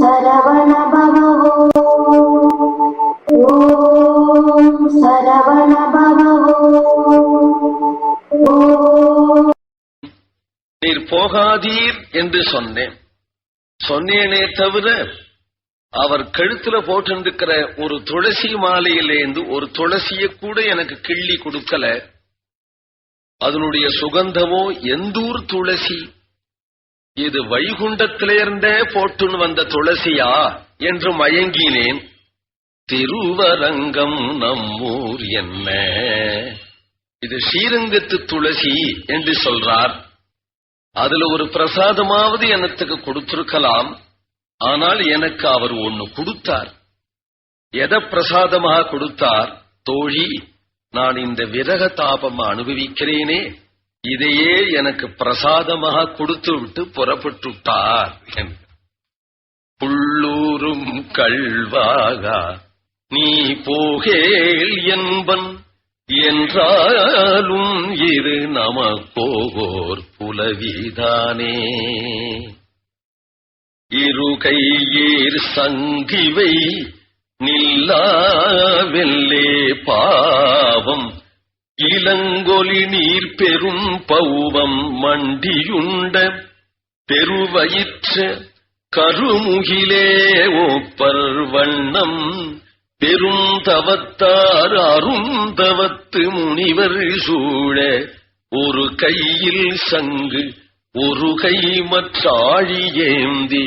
சரவண பவோ ஓம் சரவண பவோ நீர் போகாதீர் என்று சொன்னேன். சொன்னேனே தவிர அவர் கழுத்துல போட்டிருந்திருக்கிற ஒரு துளசி மாலையிலேந்து ஒரு துளசிய கூட எனக்கு கிள்ளி கொடுக்கல. அதனுடைய சுகந்தமோ எந்தூர் துளசி? இது வைகுண்டத்திலிருந்தே போட்டுன்னு வந்த துளசியா என்று மயங்கினேன். திருவரங்கம் நம்மூர் என்ன? இது ஸ்ரீரங்கத்து துளசி என்று சொல்றார். அதுல ஒரு பிரசாதமாவது எனத்துக்கு கொடுத்திருக்கலாம். ஆனால் எனக்கு அவர் ஒன்னு கொடுத்தார். எதை பிரசாதமாக கொடுத்தார்? தோழி நான் இந்த விரக தாபம் அனுபவிக்கிறேனே. இதையே எனக்கு பிரசாதமாக கொடுத்து விட்டு புறப்பட்டுட்டார் புள்ளூரும் கல்வாகா நீ போகேல் என்பன் என்றாலும் இரு நமக்கோர் புலவிதானே. இருகையீர் சங்கிவை நில்லாவெல்லே பாவம் இளங்கொலி நீர் பெரும் பௌவம் மண்டியுண்ட பெருவயிற்ற கருமுகிலே ஓப்பர் வண்ணம் பெரும் தவத்தார் அருந்தவத்து முனிவர் சூழ ஒரு கையில் சங்கு ஒரு கை மற்றாழி ஏந்தி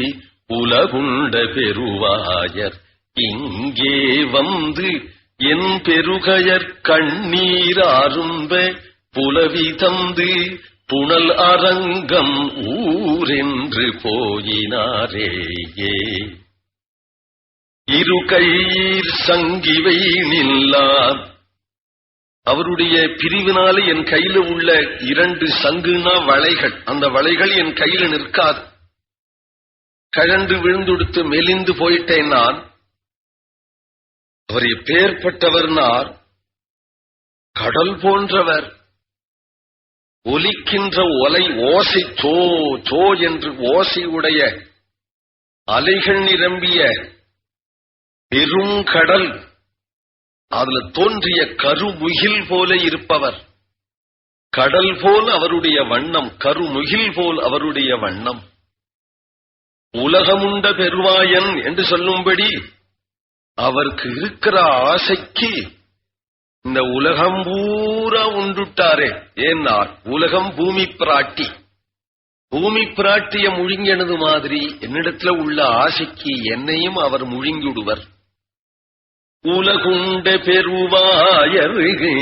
உலகுண்ட பெருவாயர். இங்கே வந்து என் பெருகையர் கண்ணீர் ஆரும்ப புலவி தந்து புனல் அரங்கம் ஊரென்று போயினாரேயே. இரு கையீர் சங்கிவை நில்லார். அவருடைய பிரிவினால என் கையில உள்ள இரண்டு சங்குனா வளைகள் அந்த வளைகள் என் கையில நிற்காது. கழண்டு விழுந்துடுத்து மெலிந்து போயிட்டேன் நான். அவர் எப்பேற்பட்டவர்னார்? கடல் போன்றவர். ஒலிக்கின்ற ஒலை ஓசை சோ சோ என்று ஓசை உடைய அலைகள் நிரம்பிய பெருங்கடல். அதுல தோன்றிய கருமுகில் போல இருப்பவர். கடல் போல் அவருடைய வண்ணம் கருமுகில் போல் அவருடைய வண்ணம். உலகமுண்ட பெருவாயன் என்று சொல்லும்படி அவருக்கு இருக்கிற ஆசைக்கு இந்த உலகம் பூரா உண்டுட்டாரே. ஏன்னா உலகம் பூமி பிராட்டி. பூமி பிராட்டிய முழுங்கினது மாதிரி என்னிடத்துல உள்ள ஆசைக்கு என்னையும் அவர் முழுங்கிடுவர். உலகுண்ட பெருவாயருகு.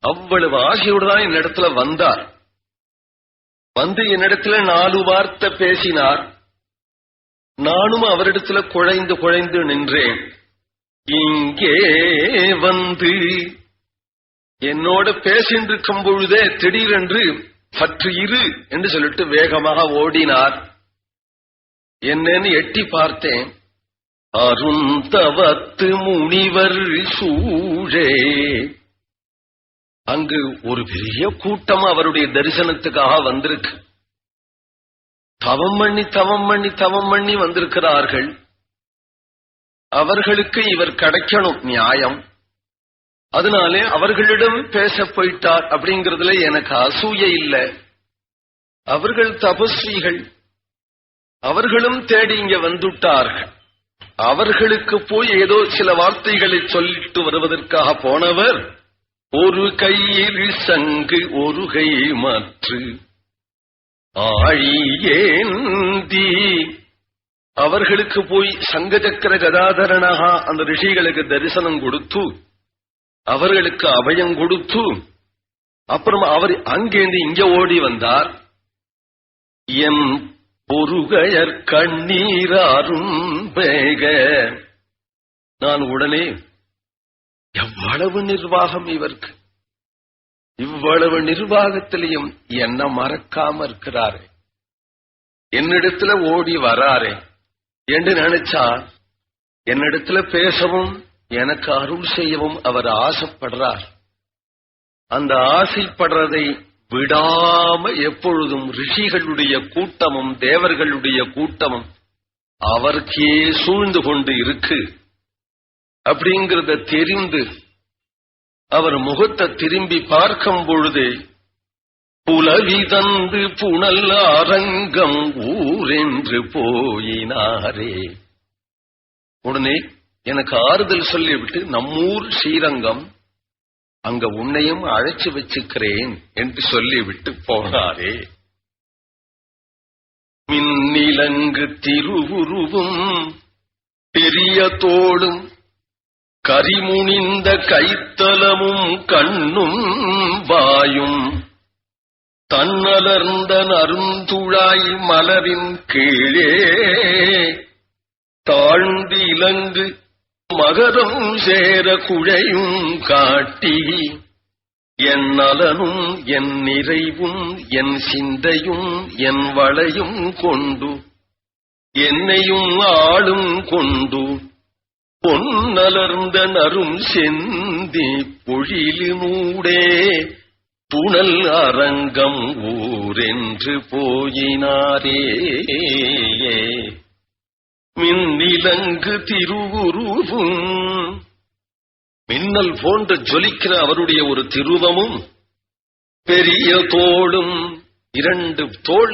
அவ்வளவு ஆசையோடு தான் என்னிடத்துல வந்தார். வந்து என்னிடத்துல நாலு வார்த்தை பேசினார். நானும் அவரிடத்துல குழைந்து குழைந்து நின்றேன். இங்கே வந்து என்னோட பேசின்றிருக்கும் பொழுதே திடீரென்று சற்று இரு என்று சொல்லிட்டு வேகமாக ஓடினார். என்னன்னு எட்டி பார்த்தேன். அருந்தவத்து முனிவர் சூழே. அங்கு ஒரு பெரிய கூட்டம் அவருடைய தரிசனத்துக்காக வந்திருக்கு. தவம் பண்ணி தவம் பண்ணி தவம் பண்ணி வந்திருக்கிறார்கள். அவர்களுக்கு இவர் கிடைக்கணும் நியாயம். அதனாலே அவர்களிடம் பேச போயிட்டார் அப்படிங்கறதுல எனக்கு அசூய இல்லை. அவர்கள் தபஸ்விகள். அவர்களும் தேடி இங்க வந்துட்டார்கள். அவர்களுக்கு போய் ஏதோ சில வார்த்தைகளை சொல்லிட்டு வருவதற்காக போனவர் ஒரு கையில் சங்கு ஒரு கை மாற்று. ஆழியேந்தி அவர்களுக்கு போய் சங்கச்சக்கர கதாதரனாக அந்த ரிஷிகளுக்கு தரிசனம் கொடுத்து அவர்களுக்கு அபயம் கொடுத்து அப்புறம் அவர் அங்கேந்து இங்க ஓடி வந்தார் எம் பொருகையர் கண்ணீராரும் பேக நான் உடனே எவ்வளவு நிர்வாகம் இவருக்கு இவ்வளவு நிர்வாகத்திலையும் என்ன மறக்காம இருக்கிறாரே என்னிடத்துல ஓடி வராரே என்று நினைச்சா என்னிடத்துல பேசவும் எனக்கு அருள் செய்யவும் அவர் ஆசைப்படுறார். அந்த ஆசைப்படுறதை விடாம எப்பொழுதும் ரிஷிகளுடைய கூட்டமும் தேவர்களுடைய கூட்டமும் அவருக்கே சூழ்ந்து கொண்டு இருக்கு. அப்படிங்கிறத தெரிந்து அவர் முகத்தை திரும்பி பார்க்கும் பொழுது புலவி தந்து புனல் அரங்கம் ஊரென்று போயினாரே. உடனே எனக்கு ஆறுதல் சொல்லிவிட்டு நம்மூர் ஸ்ரீரங்கம் அங்க உன்னையும் அழைச்சு வச்சுக்கிறேன் என்று சொல்லிவிட்டு போனாரே. மின்னிலங்கு திருவுருவும் பெரிய தோளும் கரிமுனிந்த கைத்தலமும் கண்ணும் வாயும் தன்னலர்ந்த நருந்துழாய் மலரின் கீழே தாழ்ந்து இலங்கு மகரம் சேர குழையும் காட்டி என் நலனும் என் நிறைவும் என் சிந்தையும் என் வளையும் கொண்டு என்னையும் ஆளும் கொண்டு பொன்னலர்ந்த நரும் செந்தி பொழிலினூடே புனல் அரங்கம் ஊரென்று போயினாரே. மின்னிலங்கு திருவுருவும் மின்னல் போன்று ஜொலிக்கிற அவருடைய ஒரு திருவமும் பெரிய தோளும் இரண்டு தோள்